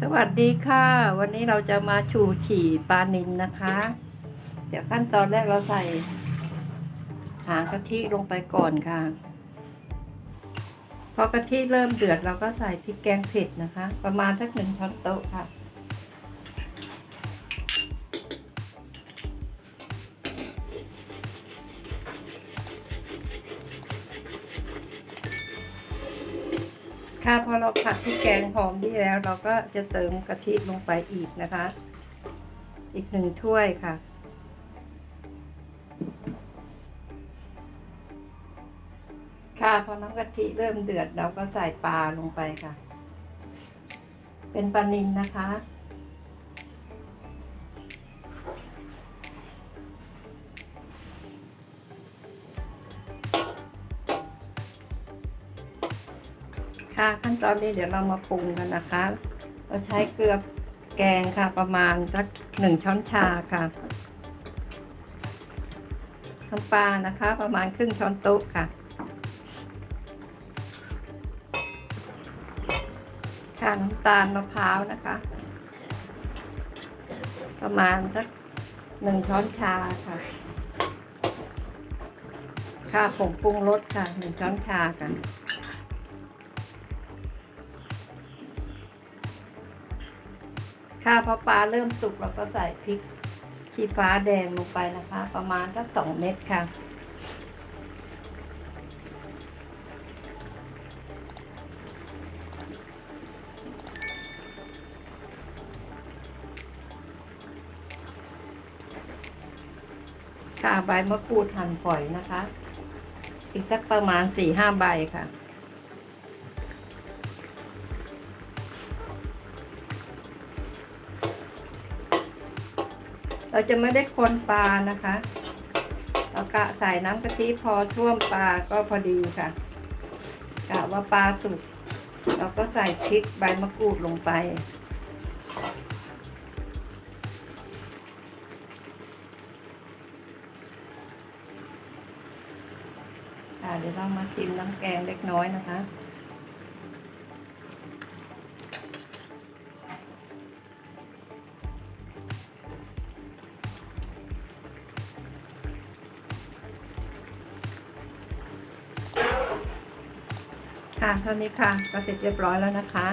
สวัสดีค่ะ วันนี้เราจะมาชูฉี่ปลานินนะคะ เดี๋ยวขั้นตอนแรกเราใส่หางกะทิลงไปก่อนค่ะ พอกะทิเริ่มเดือดเราก็ใส่พริกแกงเผ็ดนะคะ ประมาณสักหนึ่งช้อนโต๊ะค่ะ ค่ะพอเราผัดพริกแกงหอมดีแล้ว เราก็จะเติมกะทิลงไปอีกนะคะ อีกหนึ่งถ้วยค่ะ ค่ะพอน้ำกะทิเริ่มเดือดเราก็ใส่ปลาลงไปค่ะ เป็นปลานิลนะคะ ค่ะขั้นตอนนี้เดี๋ยวเรามาปรุงกันนะคะ เราใช้เกลือแกงค่ะประมาณสักหนึ่งช้อนชาค่ะน้ำปลานะคะ ประมาณครึ่งช้อนโต๊ะค่ะ ค่ะน้ำตาลมะพร้าวนะคะ ประมาณสักหนึ่งช้อนชาค่ะ ค่ะผงปรุงรสค่ะหนึ่งช้อนชากัน ค่ะ พอปลาเริ่มสุกเราก็ใส่พริกชี้ฟ้าแดงลงไปนะคะ ประมาณสักสองเม็ดค่ะ ค่ะใบมะกรูดหั่นฝอยนะคะ อีกสักประมาณสี่ห้าใบค่ะ เราจะไม่ได้คนปลานะคะเรากะใส่น้ำกะทิพอท่วมปลาก็พอดีค่ะกะว่าปลาสุกเราก็ใส่พริกใบมะกรูดลงไปค่ะเดี๋ยวเรามาชิมน้ำแกงเล็กน้อยนะคะ ค่ะเท่านี้ค่ะก็เสร็จเรียบร้อยแล้วนะคะ